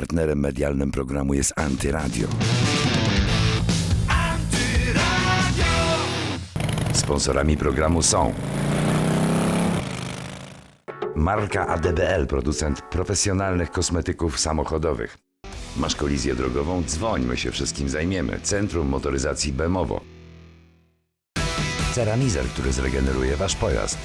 Partnerem medialnym programu jest Antyradio. Sponsorami programu są Marka ADBL, producent profesjonalnych kosmetyków samochodowych. Masz kolizję drogową? Dzwoń, my się wszystkim zajmiemy. Centrum Motoryzacji Bemowo. Ceramizer, który zregeneruje Wasz pojazd.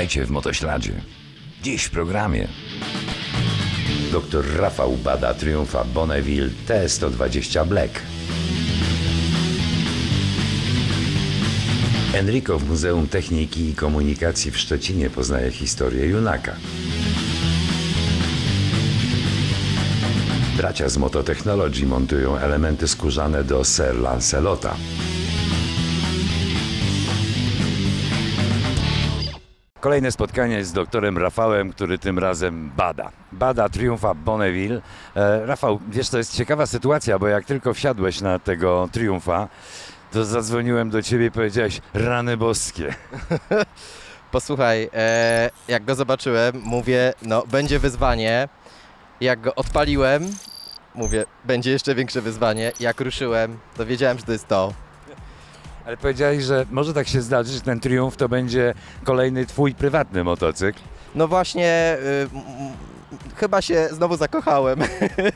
Witajcie w Motośladzie. Dziś w programie Dr Rafał bada triumfa Bonneville T120 Black. Enrico w Muzeum Techniki i Komunikacji w Szczecinie poznaje historię Junaka. Bracia z Mototechnologii montują elementy skórzane do Sir Lancelota. Kolejne spotkanie z doktorem Rafałem, który tym razem bada. Bada triumfa Bonneville. E, Rafał, wiesz, to jest ciekawa sytuacja, bo jak tylko wsiadłeś na tego triumfa, to zadzwoniłem do ciebie i powiedziałeś rany boskie. Posłuchaj, e, jak go zobaczyłem, mówię, no będzie wyzwanie. Jak go odpaliłem, mówię, będzie jeszcze większe wyzwanie. Jak ruszyłem, to wiedziałem, że to jest to. Ale powiedziałeś, że może tak się zdarzyć, że ten triumf to będzie kolejny twój prywatny motocykl. No właśnie, y, chyba się znowu zakochałem.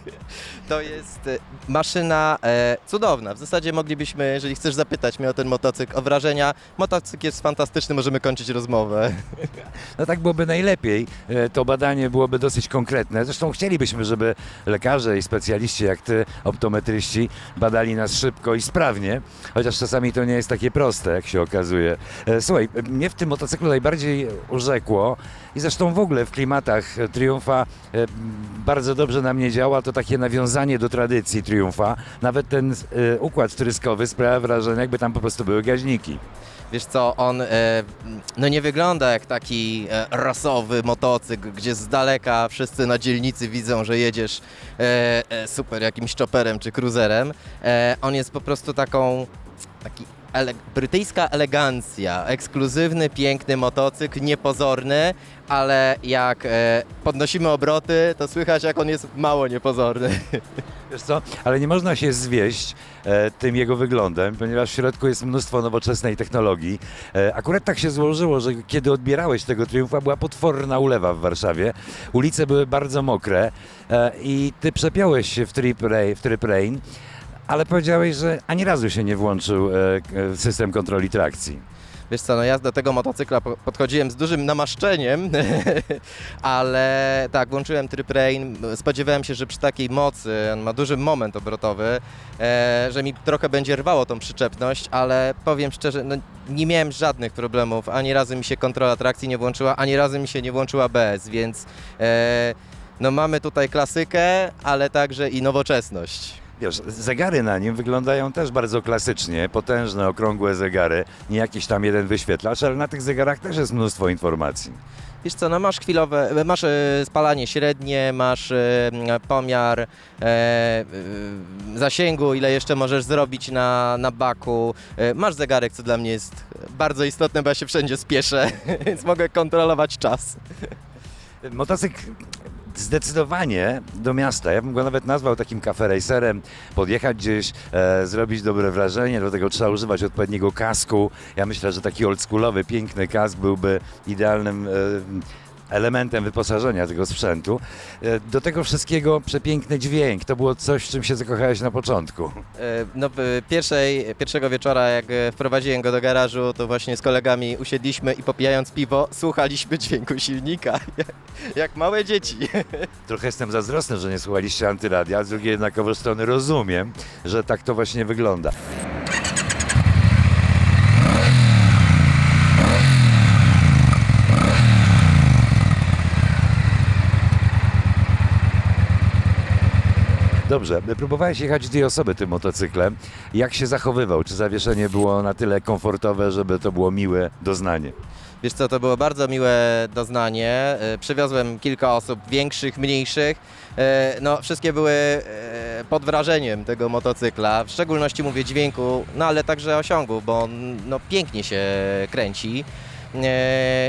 to jest y, maszyna e, cudowna. W zasadzie moglibyśmy, jeżeli chcesz zapytać mnie o ten motocykl, o wrażenia, motocykl jest fantastyczny, możemy kończyć rozmowę. No tak byłoby najlepiej. E, To badanie byłoby dosyć konkretne. Zresztą chcielibyśmy, żeby lekarze i specjaliści jak ty, optometryści, badali nas szybko i sprawnie, chociaż czasami to nie jest takie proste, jak się okazuje. E, Słuchaj, mnie w tym motocyklu najbardziej urzekło i zresztą w ogóle w klimatach Triumfa e, bardzo dobrze na mnie działa to takie nawiązanie do tradycji Triumfa. Nawet ten e, układ wtryskowy sprawia wrażenie, jakby tam po prostu były gaźniki. Wiesz co, on e, no nie wygląda jak taki rasowy motocykl, gdzie z daleka wszyscy na dzielnicy widzą, że jedziesz super jakimś chopperem czy cruiserem. On jest po prostu taką, taki ele brytyjska elegancja, ekskluzywny, piękny motocykl, niepozorny, ale jak e, podnosimy obroty, to słychać jak on jest mało niepozorny. Wiesz co, ale nie można się zwieść e, tym jego wyglądem, ponieważ w środku jest mnóstwo nowoczesnej technologii. E, akurat tak się złożyło, że kiedy odbierałeś tego triumfa, była potworna ulewa w Warszawie. Ulice były bardzo mokre e, i ty przepiąłeś się w trip, w trip rain, ale powiedziałeś, że ani razu się nie włączył e, e, system kontroli trakcji. Wiesz co, no ja do tego motocykla po- podchodziłem z dużym namaszczeniem, ale tak, włączyłem tryb rain, spodziewałem się, że przy takiej mocy, on ma duży moment obrotowy, e, że mi trochę będzie rwało tą przyczepność, ale powiem szczerze, no, nie miałem żadnych problemów, ani razu mi się kontrola trakcji nie włączyła, ani razu mi się nie włączyła BS, więc e, no mamy tutaj klasykę, ale także i nowoczesność. Wiesz, zegary na nim wyglądają też bardzo klasycznie, potężne, okrągłe zegary, nie jakiś tam jeden wyświetlacz, ale na tych zegarach też jest mnóstwo informacji. Wiesz co, no masz chwilowe, masz e, spalanie średnie, masz e, pomiar e, zasięgu, ile jeszcze możesz zrobić na, na baku. E, masz zegarek, co dla mnie jest bardzo istotne, bo ja się wszędzie spieszę, więc mogę kontrolować czas. Motocykl zdecydowanie do miasta. Ja bym go nawet nazwał takim cafe racerem. Podjechać gdzieś, e, zrobić dobre wrażenie, do tego trzeba używać odpowiedniego kasku. Ja myślę, że taki oldschoolowy, piękny kask byłby idealnym e, elementem wyposażenia tego sprzętu. E, do tego wszystkiego przepiękny dźwięk. To było coś, czym się zakochałeś na początku. E, No, pierwszej, pierwszego wieczora, jak e, wprowadziłem go do garażu, to właśnie z kolegami usiedliśmy i popijając piwo, słuchaliśmy dźwięku silnika, jak, małe dzieci. Trochę jestem zazdrosny, że nie słuchaliście antyradia, z drugiej jednakowoż strony rozumiem, że tak to właśnie wygląda. Dobrze, próbowałeś jechać dwie osoby tym motocyklem. Jak się zachowywał? Czy zawieszenie było na tyle komfortowe, żeby to było miłe doznanie? Wiesz co, to było bardzo miłe doznanie. E, Przywiozłem kilka osób, większych, mniejszych. E, No, wszystkie były e, pod wrażeniem tego motocykla, w szczególności mówię dźwięku, no ale także osiągu, bo on no, pięknie się kręci.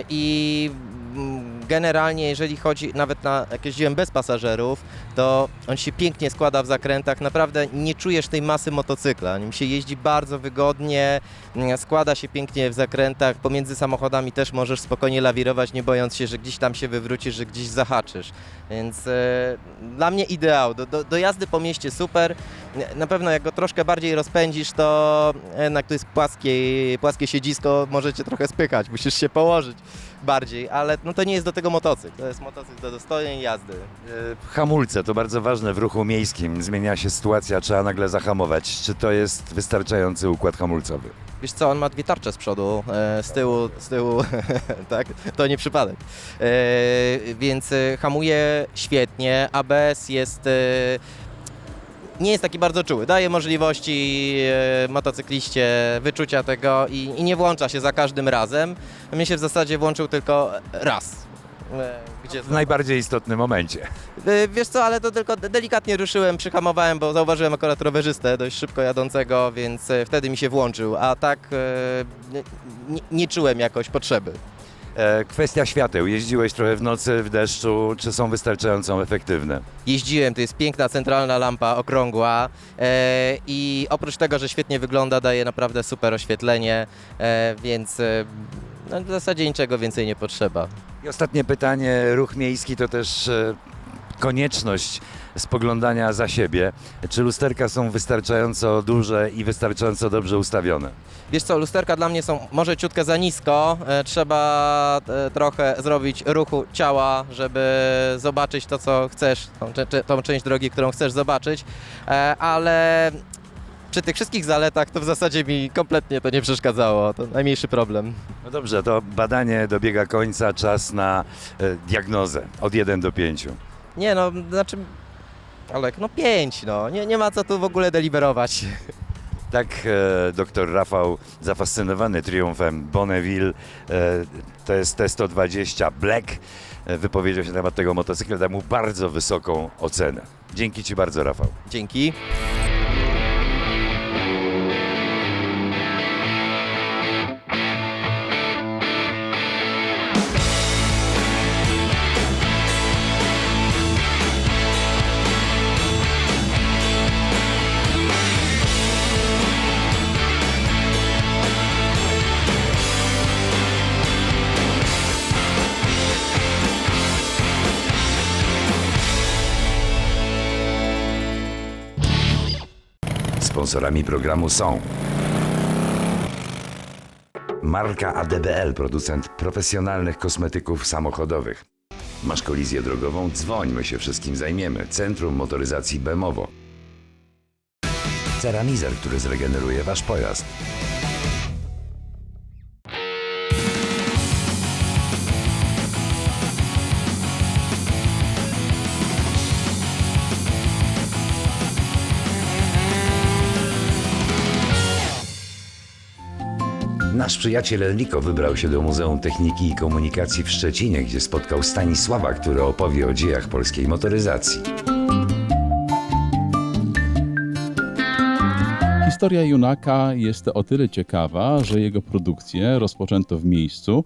I mm, generalnie, jeżeli chodzi nawet na jak jeździłem bez pasażerów, to on się pięknie składa w zakrętach. Naprawdę nie czujesz tej masy motocykla. Nim się jeździ bardzo wygodnie, mm, składa się pięknie w zakrętach. Pomiędzy samochodami też możesz spokojnie lawirować, nie bojąc się, że gdzieś tam się wywrócisz, że gdzieś zahaczysz. Więc e, dla mnie ideał. Do, do, do jazdy po mieście super. Na pewno jak go troszkę bardziej rozpędzisz, to jednak to jest płaskie, płaskie siedzisko, możecie trochę spychać, musisz się położyć bardziej, ale no to nie jest do tego motocykl. To jest motocykl do dostojnej jazdy. E, Hamulce to bardzo ważne w ruchu miejskim. Zmienia się sytuacja, trzeba nagle zahamować. Czy to jest wystarczający układ hamulcowy? Wiesz co, on ma dwie tarcze z przodu, e, z tyłu, z tyłu, tak? To nie przypadek. E, więc e, hamuje świetnie, ABS jest... E, nie jest taki bardzo czuły. Daje możliwości e, motocykliście wyczucia tego i, i nie włącza się za każdym razem. Mnie się w zasadzie włączył tylko raz. E, Gdzie W najbardziej istotnym momencie. E, Wiesz co, ale to tylko de- delikatnie ruszyłem, przyhamowałem, bo zauważyłem akurat rowerzystę dość szybko jadącego, więc e, wtedy mi się włączył, a tak nie, nie, nie czułem jakoś potrzeby. E, Kwestia świateł. Jeździłeś trochę w nocy, w deszczu. Czy są wystarczająco efektywne? Jeździłem, to jest piękna centralna lampa okrągła e, i oprócz tego, że świetnie wygląda, daje naprawdę super oświetlenie, e, więc e, no, w zasadzie niczego więcej nie potrzeba. I ostatnie pytanie. Ruch miejski to też e, konieczność spoglądania za siebie. Czy lusterka są wystarczająco duże i wystarczająco dobrze ustawione? Wiesz co, lusterka dla mnie są może ciutkę za nisko. E, trzeba e, trochę zrobić ruchu ciała, żeby zobaczyć to, co chcesz, tą, cze- cze- tą część drogi, którą chcesz zobaczyć, e, ale przy tych wszystkich zaletach to w zasadzie mi kompletnie to nie przeszkadzało. To najmniejszy problem. No dobrze, to badanie dobiega końca, czas na e, diagnozę od 1 do 5. Nie no, znaczy... Olek, no pięć, no. Nie, nie ma co tu w ogóle deliberować. Tak e, dr Rafał, zafascynowany triumfem Bonneville, e, to jest T120 Black, e, wypowiedział się na temat tego motocykla, dał mu bardzo wysoką ocenę. Dzięki Ci bardzo, Rafał. Dzięki. Sponsorami programu są Marka ADBL, producent profesjonalnych kosmetyków samochodowych. Masz kolizję drogową? Dzwoń, my się wszystkim zajmiemy. Centrum Motoryzacji Bemowo. Ceramizer, który zregeneruje Wasz pojazd. Nasz przyjaciel Eliko wybrał się do Muzeum Techniki i Komunikacji w Szczecinie, gdzie spotkał Stanisława, który opowie o dziejach polskiej motoryzacji. Historia Junaka jest o tyle ciekawa, że jego produkcję rozpoczęto w miejscu,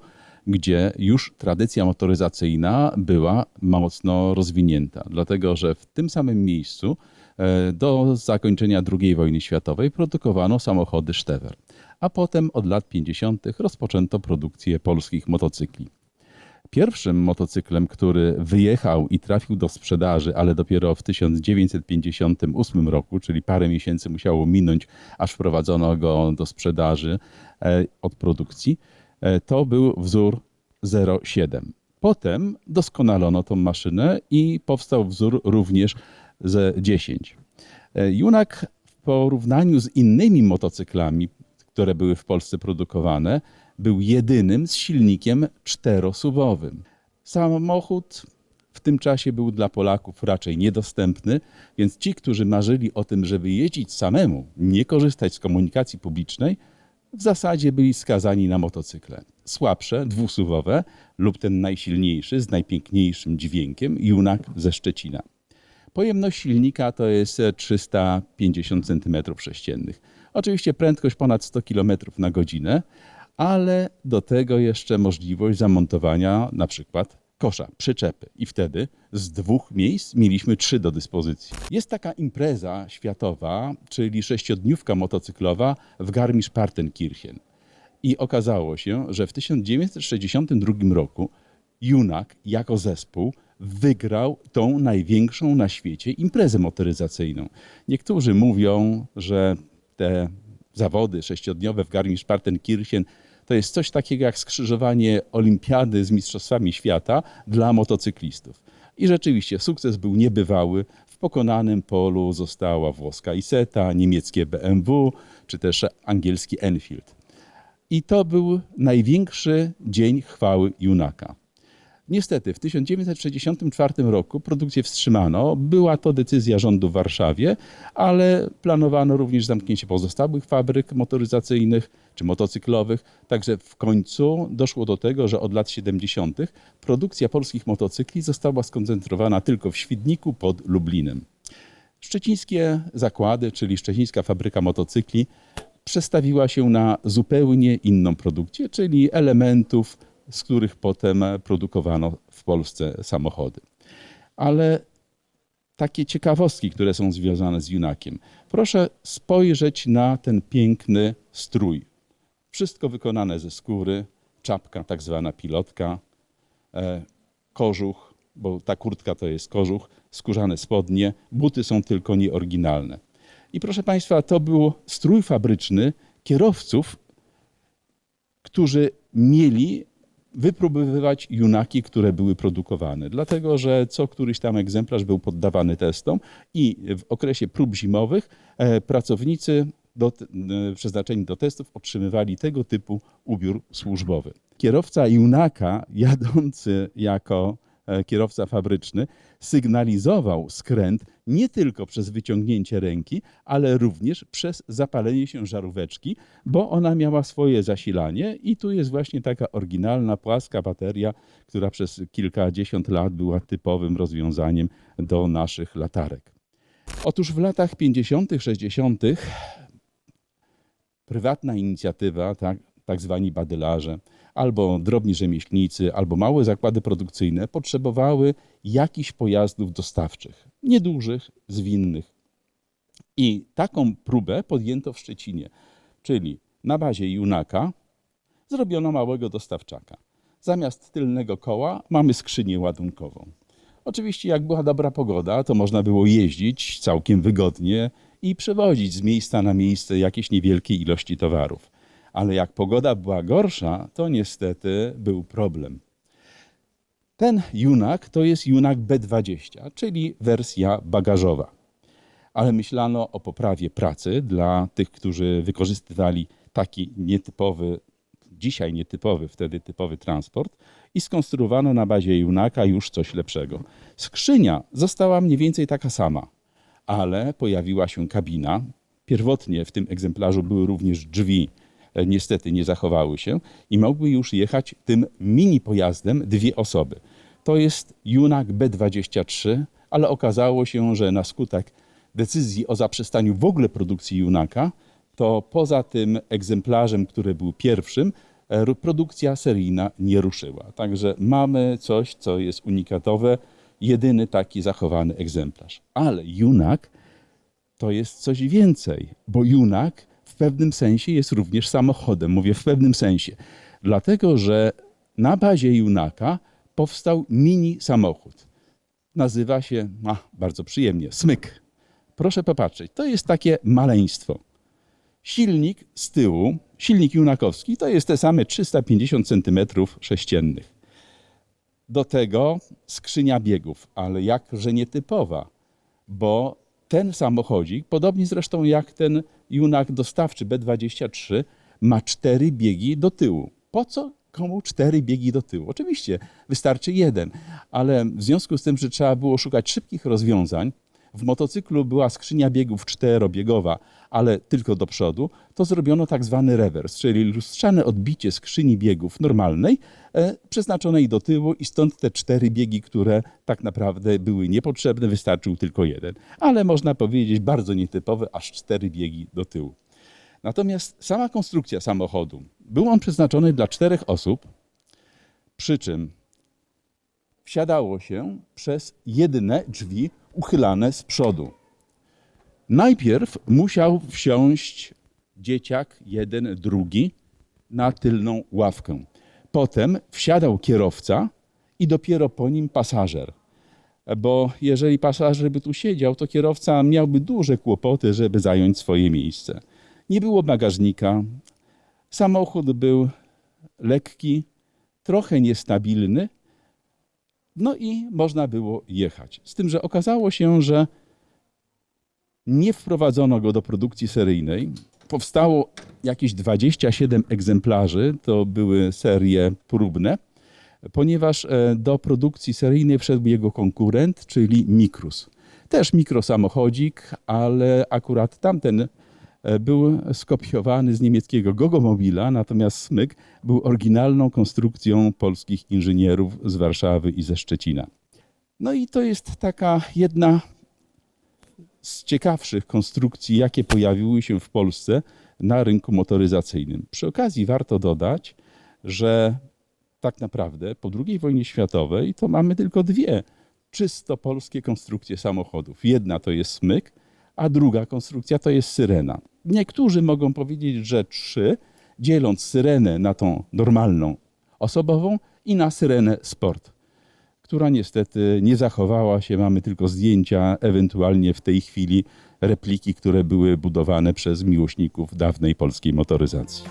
gdzie już tradycja motoryzacyjna była mocno rozwinięta. Dlatego, że w tym samym miejscu e, do zakończenia II wojny światowej produkowano samochody Stever. A potem od lat 50. rozpoczęto produkcję polskich motocykli. Pierwszym motocyklem, który wyjechał i trafił do sprzedaży, ale dopiero w 1958 roku, czyli parę miesięcy musiało minąć, aż wprowadzono go do sprzedaży e, od produkcji, e, to był wzór 07. Potem doskonalono tą maszynę i powstał wzór również z 10. E, Junak w porównaniu z innymi motocyklami, które były w Polsce produkowane, był jedynym z silnikiem czterosuwowym. Samochód w tym czasie był dla Polaków raczej niedostępny, więc ci, którzy marzyli o tym, żeby jeździć samemu, nie korzystać z komunikacji publicznej, w zasadzie byli skazani na motocykle. Słabsze, dwusuwowe lub ten najsilniejszy, z najpiękniejszym dźwiękiem, Junak ze Szczecina. Pojemność silnika to jest e, 350 cm3. Oczywiście prędkość ponad 100 km na godzinę, ale do tego jeszcze możliwość zamontowania na przykład kosza, przyczepy. I wtedy z dwóch miejsc mieliśmy trzy do dyspozycji. Jest taka impreza światowa, czyli sześciodniówka motocyklowa w Garmisch-Partenkirchen. I okazało się, że w 1962 roku Junak jako zespół wygrał tą największą na świecie imprezę motoryzacyjną. Niektórzy mówią, że te zawody sześciodniowe w Garmisch-Partenkirchen to jest coś takiego jak skrzyżowanie olimpiady z mistrzostwami świata dla motocyklistów. I rzeczywiście sukces był niebywały. W pokonanym polu została włoska Iseta, niemieckie BMW czy też angielski Enfield. I to był największy dzień chwały Junaka. Niestety w 1964 roku produkcję wstrzymano. Była to decyzja rządu w Warszawie, ale planowano również zamknięcie pozostałych fabryk motoryzacyjnych czy motocyklowych. Także w końcu doszło do tego, że od lat 70. produkcja polskich motocykli została skoncentrowana tylko w Świdniku pod Lublinem. Szczecińskie zakłady, czyli Szczecińska Fabryka Motocykli, przestawiła się na zupełnie inną produkcję, czyli elementów, z których potem produkowano w Polsce samochody. Ale takie ciekawostki, które są związane z Junakiem. Proszę spojrzeć na ten piękny strój. Wszystko wykonane ze skóry, czapka, tak zwana pilotka, e, kożuch, bo ta kurtka to jest kożuch, skórzane spodnie, buty są tylko nieoryginalne. I proszę Państwa, to był strój fabryczny kierowców, którzy mieli wypróbowywać junaki, które były produkowane. Dlatego, że co któryś tam egzemplarz był poddawany testom i w okresie prób zimowych e, pracownicy do, e, przeznaczeni do testów otrzymywali tego typu ubiór służbowy. Kierowca junaka jadący jako e, kierowca fabryczny sygnalizował skręt nie tylko przez wyciągnięcie ręki, ale również przez zapalenie się żaróweczki, bo ona miała swoje zasilanie i tu jest właśnie taka oryginalna, płaska bateria, która przez kilkadziesiąt lat była typowym rozwiązaniem do naszych latarek. Otóż w latach 50., 60. prywatna inicjatywa, tak, tak zwani badylarze, albo drobni rzemieślnicy, albo małe zakłady produkcyjne potrzebowały jakichś pojazdów dostawczych, niedużych, zwinnych. I taką próbę podjęto w Szczecinie, czyli na bazie Junaka zrobiono małego dostawczaka. Zamiast tylnego koła mamy skrzynię ładunkową. Oczywiście, jak była dobra pogoda, to można było jeździć całkiem wygodnie i przewozić z miejsca na miejsce jakieś niewielkie ilości towarów. Ale jak pogoda była gorsza, to niestety był problem. Ten Junak to jest Junak B20, czyli wersja bagażowa. Ale myślano o poprawie pracy dla tych, którzy wykorzystywali taki nietypowy, dzisiaj nietypowy, wtedy typowy transport i skonstruowano na bazie Junaka już coś lepszego. Skrzynia została mniej więcej taka sama, ale pojawiła się kabina. Pierwotnie w tym egzemplarzu były również drzwi, niestety nie zachowały się i mogły już jechać tym mini pojazdem dwie osoby. To jest Junak B23, ale okazało się, że na skutek decyzji o zaprzestaniu w ogóle produkcji Junaka, to poza tym egzemplarzem, który był pierwszym, e, produkcja seryjna nie ruszyła. Także mamy coś, co jest unikatowe, jedyny taki zachowany egzemplarz. Ale Junak to jest coś więcej, bo Junak pewnym sensie jest również samochodem. Mówię w pewnym sensie, dlatego że na bazie Junaka powstał mini samochód. Nazywa się, a, bardzo przyjemnie, Smyk. Proszę popatrzeć, to jest takie maleństwo. Silnik z tyłu, silnik junakowski, to jest te same 350 cm sześciennych. Do tego skrzynia biegów, ale jakże nietypowa, bo ten samochodzik, podobnie zresztą jak ten junak dostawczy B23, ma cztery biegi do tyłu. Po co? komu cztery biegi do tyłu. Oczywiście wystarczy jeden, ale w związku z tym, że trzeba było szukać szybkich rozwiązań, w motocyklu była skrzynia biegów czterobiegowa, ale tylko do przodu, to zrobiono tak zwany rewers, czyli lustrzane odbicie skrzyni biegów normalnej, e, przeznaczonej do tyłu i stąd te cztery biegi, które tak naprawdę były niepotrzebne, wystarczył tylko jeden. Ale można powiedzieć bardzo nietypowe, aż cztery biegi do tyłu. Natomiast sama konstrukcja samochodu, był on przeznaczony dla czterech osób, przy czym wsiadało się przez jedne drzwi uchylane z przodu. Najpierw musiał wsiąść dzieciak, jeden, drugi, na tylną ławkę. Potem wsiadał kierowca i dopiero po nim pasażer. Bo jeżeli pasażer by tu siedział, to kierowca miałby duże kłopoty, żeby zająć swoje miejsce. Nie było bagażnika. Samochód był lekki, trochę niestabilny, no i można było jechać. Z tym, że okazało się, że nie wprowadzono go do produkcji seryjnej. Powstało jakieś 27 egzemplarzy, to były serie próbne, ponieważ e, do produkcji seryjnej wszedł jego konkurent, czyli Mikrus. Też mikrosamochodzik, ale akurat tamten był skopiowany z niemieckiego Gogomobila, natomiast Smyk był oryginalną konstrukcją polskich inżynierów z Warszawy i ze Szczecina. No i to jest taka jedna z ciekawszych konstrukcji, jakie pojawiły się w Polsce na rynku motoryzacyjnym. Przy okazji warto dodać, że tak naprawdę po II wojnie światowej to mamy tylko dwie czysto polskie konstrukcje samochodów. Jedna to jest smyk, a druga konstrukcja to jest syrena. Niektórzy mogą powiedzieć, że trzy, dzieląc syrenę na tą normalną osobową i na syrenę sport, która niestety nie zachowała się. Mamy tylko zdjęcia, ewentualnie w tej chwili repliki, które były budowane przez miłośników dawnej polskiej motoryzacji.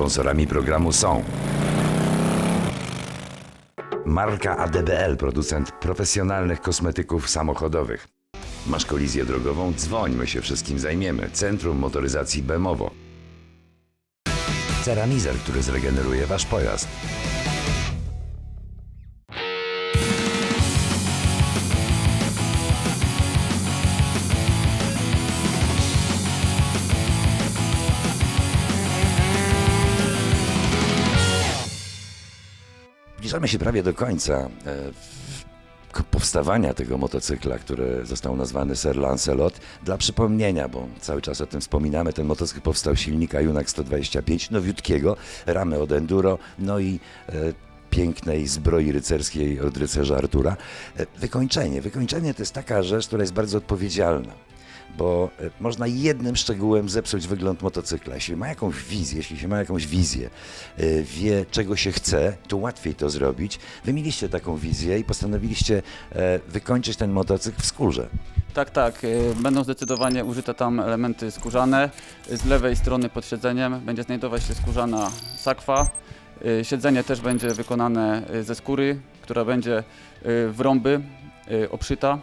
Sponsorami programu są Marka ADBL, producent profesjonalnych kosmetyków samochodowych. Masz kolizję drogową? Dzwoń, my się wszystkim zajmiemy. Centrum Motoryzacji Bemowo. Ceramizer, który zregeneruje Wasz pojazd. Zbliżamy się prawie do końca e, powstawania tego motocykla, który został nazwany Sir Lancelot. Dla przypomnienia, bo cały czas o tym wspominamy, ten motocykl powstał z silnika Junak 125, nowiutkiego, ramy od Enduro, no i e, pięknej zbroi rycerskiej od rycerza Artura. E, wykończenie. Wykończenie to jest taka rzecz, która jest bardzo odpowiedzialna bo e, można jednym szczegółem zepsuć wygląd motocykla. Jeśli ma jakąś wizję, jeśli się ma jakąś wizję, e, wie czego się chce, to łatwiej to zrobić. Wy mieliście taką wizję i postanowiliście e, wykończyć ten motocykl w skórze. Tak, tak. Będą zdecydowanie użyte tam elementy skórzane. Z lewej strony pod siedzeniem będzie znajdować się skórzana sakwa. Siedzenie też będzie wykonane ze skóry, która będzie w rąby obszyta.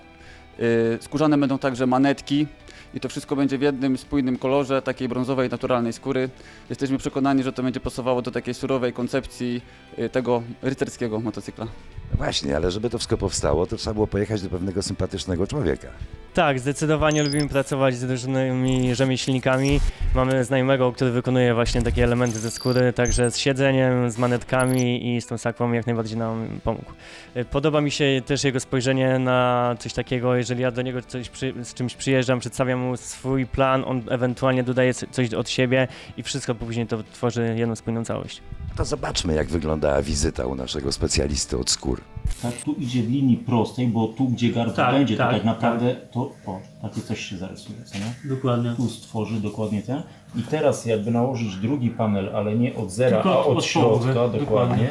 Y, Skórzane będą także manetki i to wszystko będzie w jednym spójnym kolorze takiej brązowej, naturalnej skóry. Jesteśmy przekonani, że to będzie pasowało do takiej surowej koncepcji y, tego rycerskiego motocykla. Właśnie, ale żeby to wszystko powstało, to trzeba było pojechać do pewnego sympatycznego człowieka. Tak, zdecydowanie lubimy pracować z różnymi rzemieślnikami. Mamy znajomego, który wykonuje właśnie takie elementy ze skóry, także z siedzeniem, z manetkami i z tą sakwą jak najbardziej nam pomógł. Y, Podoba mi się też jego spojrzenie na coś takiego, jeżeli ja do niego coś przy, z czymś przyjeżdżam, przedstawiam mu swój plan, on ewentualnie dodaje co- coś od siebie i wszystko później to tworzy jedną spójną całość. To zobaczmy, jak wyglądała wizyta u naszego specjalisty od skór. Tak, tu idzie w linii prostej, bo tu gdzie gardło Tak, będzie, tak, to tak naprawdę to o, takie coś się zarysuje, co nie? Dokładnie. Tu stworzy dokładnie ten. I teraz jakby nałożyć drugi panel, ale nie od zera, Tylko a od, od środka połowy, dokładnie, dokładnie.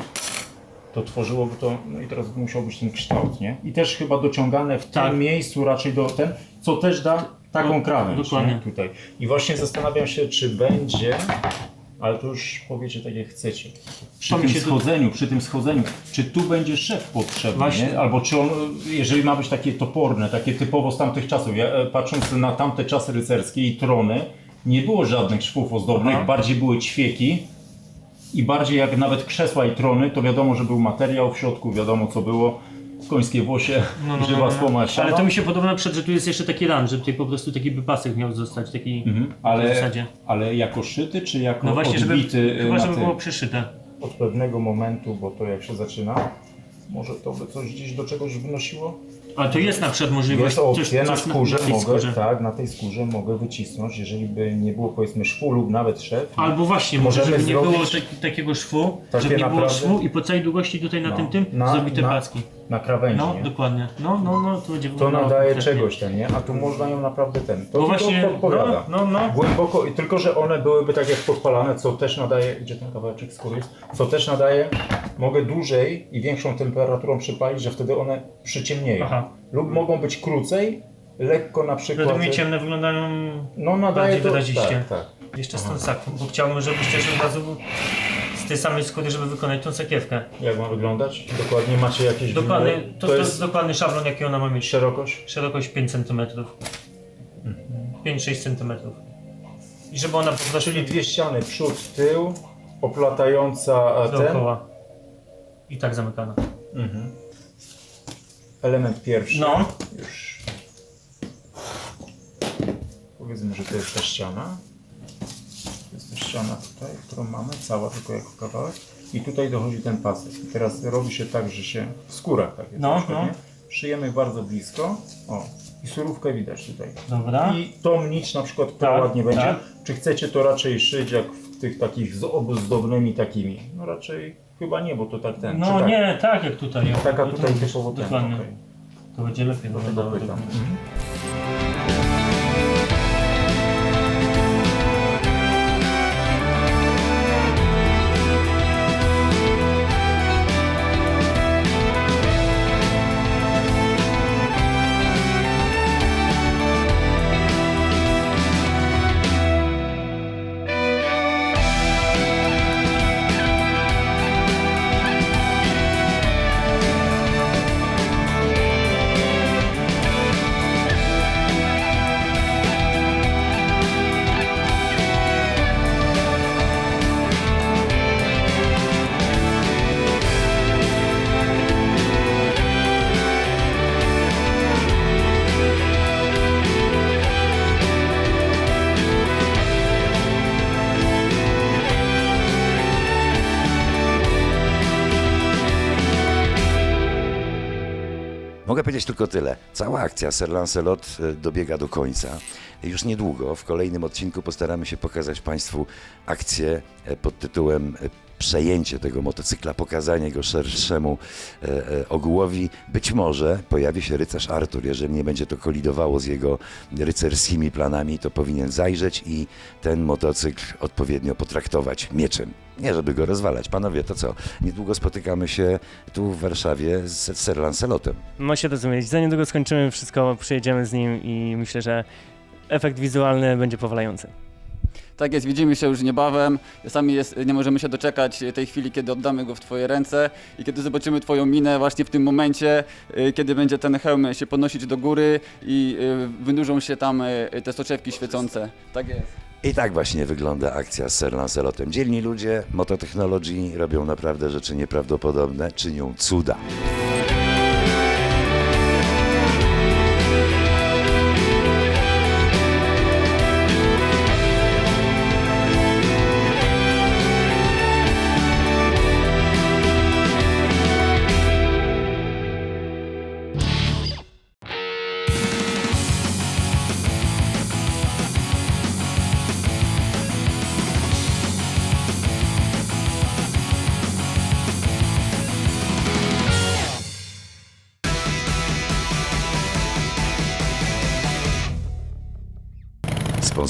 to tworzyłoby to, no i teraz musiał być ten kształt, nie? I też chyba dociągane w Tak. tym miejscu raczej do ten, co też da taką krawędź, dokładnie. nie? Tutaj. I właśnie zastanawiam się, czy będzie, ale to już powiecie tak jak chcecie. Przy To tym się schodzeniu, przy tym schodzeniu, czy tu będzie szef potrzebny, Właśnie. nie? Albo czy on, jeżeli ma być takie toporne, takie typowo z tamtych czasów, ja, e, patrząc na tamte czasy rycerskie i trony, nie było żadnych szwów ozdobnych, Aha. bardziej były ćwieki i bardziej jak nawet krzesła i trony, to wiadomo, że był materiał w środku, wiadomo co było, końskie włosie, żywa słoma siana. Ale to mi się podoba na przykład, że tu jest jeszcze taki ran, że tutaj po prostu taki by pasek miał zostać, taki Mhm. w ale, zasadzie. ale jako szyty, czy jako No właśnie, żeby, odbity e, chyba na żeby tym? było przyszyte. Od pewnego momentu, bo to jak się zaczyna, może to by coś gdzieś do czegoś wnosiło? Ale to jest na przykład możliwość. Jest opcja, na skórze tej mogę, skórze. tak, na tej skórze mogę wycisnąć, jeżeli by nie było powiedzmy szwu lub nawet szef. Albo właśnie, może żeby nie było zrobić tak, takiego szwu, żeby nie było naprawdę- szwu i po całej długości tutaj na No, tym tym na- zrobić te na- placki. Na krawędzi, No, nie? dokładnie. No, no, no, to będzie To wyglądało nadaje konkretnie. czegoś ten, nie? A tu można ją naprawdę ten. To tylko właśnie, podpowiada. no, no, no. Głęboko, i tylko że one byłyby tak jak podpalane, co też nadaje, gdzie ten kawałeczek skóry jest, co też nadaje, mogę dłużej i większą temperaturą przypalić, że wtedy one przyciemnieją. Aha. Lub mogą być krócej, lekko na przykład. Według mnie ciemne wyglądają No nadaje bardziej to, wyraziście. tak, tak. jeszcze z tą saką, bo chciałbym, żebyś też od razu z tej samej skóry, żeby wykonać tą sakiewkę. Jak ma wyglądać? Dokładnie macie jakieś Dokładny, wymiary? to, to jest dokładny szablon, jaki ona ma mieć. szerokość? Szerokość 5 cm. 5-6 cm. I żeby ona po prostu Czyli dwie ściany, przód, tył, oplatająca ten. dookoła. I tak zamykana. Mhm. Element pierwszy. No. Już. Powiedzmy, że to jest ta ściana. To ściana tutaj, którą mamy, cała tylko jako kawałek. I tutaj dochodzi ten pasek. I teraz robi się tak, że się w skórach tak jest. No, no. nie? Szyjemy bardzo blisko. O. I surówkę widać tutaj. Dobra. I tą nić na przykład, Tak, ładnie będzie. tak. Czy chcecie to raczej szyć jak w tych takich z ozdobnymi takimi? No raczej chyba nie, bo to tak ten. No tak? nie, tak jak tutaj. Taka To tutaj to- typowo ten. Okej. To będzie lepiej pytam. tak. Mhm. Powiedzieć tylko tyle. Cała akcja Sir Lancelot e, dobiega do końca. Już niedługo, w kolejnym odcinku postaramy się pokazać Państwu akcję e, pod tytułem e, przejęcie tego motocykla, pokazanie go szerszemu e, e, ogółowi. Być może pojawi się rycerz Artur. Jeżeli nie będzie to kolidowało z jego rycerskimi planami, to powinien zajrzeć i ten motocykl odpowiednio potraktować mieczem. Nie, żeby go rozwalać. Panowie, to co? Niedługo spotykamy się tu w Warszawie z Sir Lancelotem. Ma się rozumieć. Za niedługo skończymy wszystko, przyjedziemy z nim i myślę, że efekt wizualny będzie powalający. Tak jest, widzimy się już niebawem. Sami jest, nie możemy się doczekać tej chwili, kiedy oddamy go w Twoje ręce i kiedy zobaczymy Twoją minę właśnie w tym momencie, y, kiedy będzie ten hełm się podnosić do góry i y, wynurzą się tam y, te soczewki świecące. Tak jest. I tak właśnie wygląda akcja z Sir Lancelotem. Dzielni ludzie mototechnologii robią naprawdę rzeczy nieprawdopodobne, czynią cuda.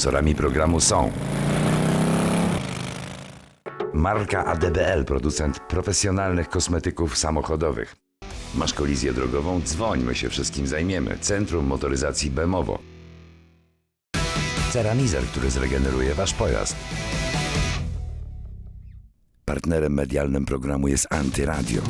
Sponsorami programu są Marka ADBL, producent profesjonalnych kosmetyków samochodowych. Masz kolizję drogową? Dzwoń, my się wszystkim zajmiemy. Centrum Motoryzacji Bemowo. Ceramizer, który zregeneruje Wasz pojazd. Partnerem medialnym programu jest Antyradio.